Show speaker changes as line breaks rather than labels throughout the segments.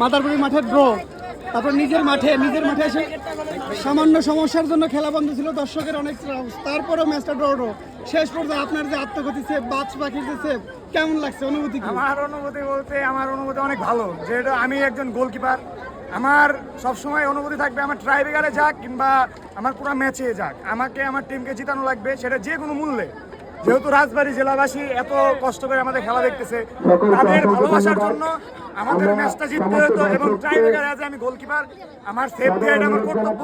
মাদারপুরি মাঠে ড্র তারপর নিজের মাঠে নিজের মাঠে এসে সামান্য সমস্যার জন্য খেলা বন্ধ ছিল, দর্শকের অনেক তারপরেও ম্যাচটা ড্র ড্র শেষ পর্যন্ত আপনার যে আত্মগতি সেভ বাজ পাখির যে সেভ কেমন লাগছে? অনুভূতি
আমার অনুভূতি বলতে, আমার অনুভূতি অনেক ভালো। যেহেতু আমি একজন গোলকিপার আমার সবসময় অনুভূতি থাকবে আমার ট্রাইবেগারে যাক কিংবা আমার পুরো ম্যাচে যাক। আমাকে, আমার টিমকে জিতানো লাগবে, সেটা যে কোনো মূল্যে। যেহেতু রাজবাড়ী জেলাবাসী এত কষ্ট করে আমাদের খেলা দেখতেছে তাদের ভালোবাসার জন্য আমাদের ম্যাচটা জিততে হতো এবং ট্রাইবেগারে আজ আমি গোলকিপার আমার সেফ দেওয়াটা আমার কর্তব্য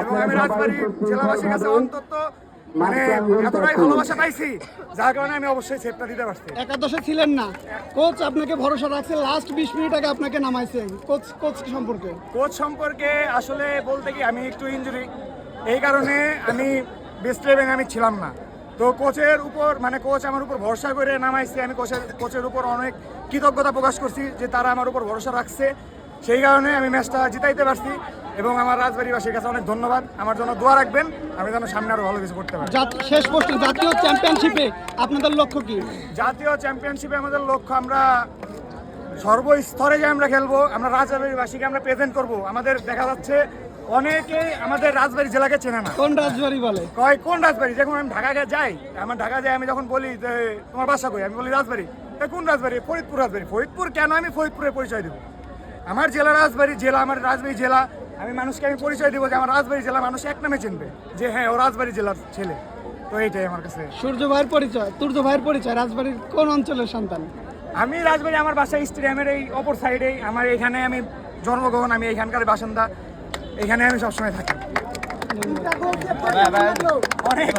এবং আমি রাজবাড়ী জেলাবাসীর কাছে অন্তত মানে এতটাই ভালোবাসা পাইছি যার কারণে আমি অবশ্যই সেফটা দিতে পারছি।
একাদশে ছিলেন না। কোচ আপনাকে ভরসা রাখছে লাস্ট বিশ মিনিট আগে আপনাকে নামাইছে। কোচ কোচ সম্পর্কে?
কোচ সম্পর্কে আসলে বলতে কি আমি একটু ইনজুরি এই কারণে আমি বেস্ট ইলেভেন আমি ছিলাম না। তো কোচের উপর মানে কোচ আমার উপর ভরসা করে নামাইছে। আমি কোচের কোচের উপর অনেক কৃতজ্ঞতা প্রকাশ করছি যে তারা আমার উপর ভরসা রাখছে। সেই কারণে আমি ম্যাচটা জিতাইতে পারছি এবং আমার রাজবাড়িবাসীর কাছে অনেক ধন্যবাদ। আমার জন্য দোয়া রাখবেন আমি যেন সামনে আরও ভালো কিছু করতে পারি।
শেষ পোস্টে জাতীয় চ্যাম্পিয়নশিপে আপনাদের লক্ষ্য কি?
জাতীয় চ্যাম্পিয়নশিপে আমাদের লক্ষ্য আমরা সর্বস্তরে যে আমরা খেলব আমরা রাজবাড়িবাসীকে আমরা প্রেজেন্ট করব। আমাদের দেখা যাচ্ছে অনেকেই আমাদের রাজবাড়ি জেলাকে চেনে না।
কোন রাজবাড়ি বলে?
কয় কোন রাজবাড়ি? যখন আমি ঢাকা যাই আমার ঢাকা যাই আমি যখন বলি যে তোমার বাসা কই? আমি বলি রাজবাড়ি। "এ, কোন রাজবাড়ি? ফরিদপুর রাজবাড়ি। ফরিদপুর কেন আমি ফরিদপুরে পরিচয় দেবো? আমার জেলা রাজবাড়ি জেলা আমার রাজবাড়ি জেলা আমি মানুষকে আমি পরিচয় দেবো যে আমার রাজবাড়ি জেলা মানুষ এক নামে চিনবে যে হ্যাঁ ও রাজবাড়ি জেলার ছেলে। তো এইটাই আমার কাছে।
সূর্য ভাইয়ের পরিচয় তুর্য ভাইয়ের পরিচয় রাজবাড়ির কোন অঞ্চলের সন্তান?
আমি রাজবাড়ি আমার বাসা স্টেডিয়ামের এই অপর সাইডেই আমার এখানে আমি জন্মগ্রহণ আমি এখানকার বাসিন্দা। এখানে আমি সবসময় থাকি। অনেক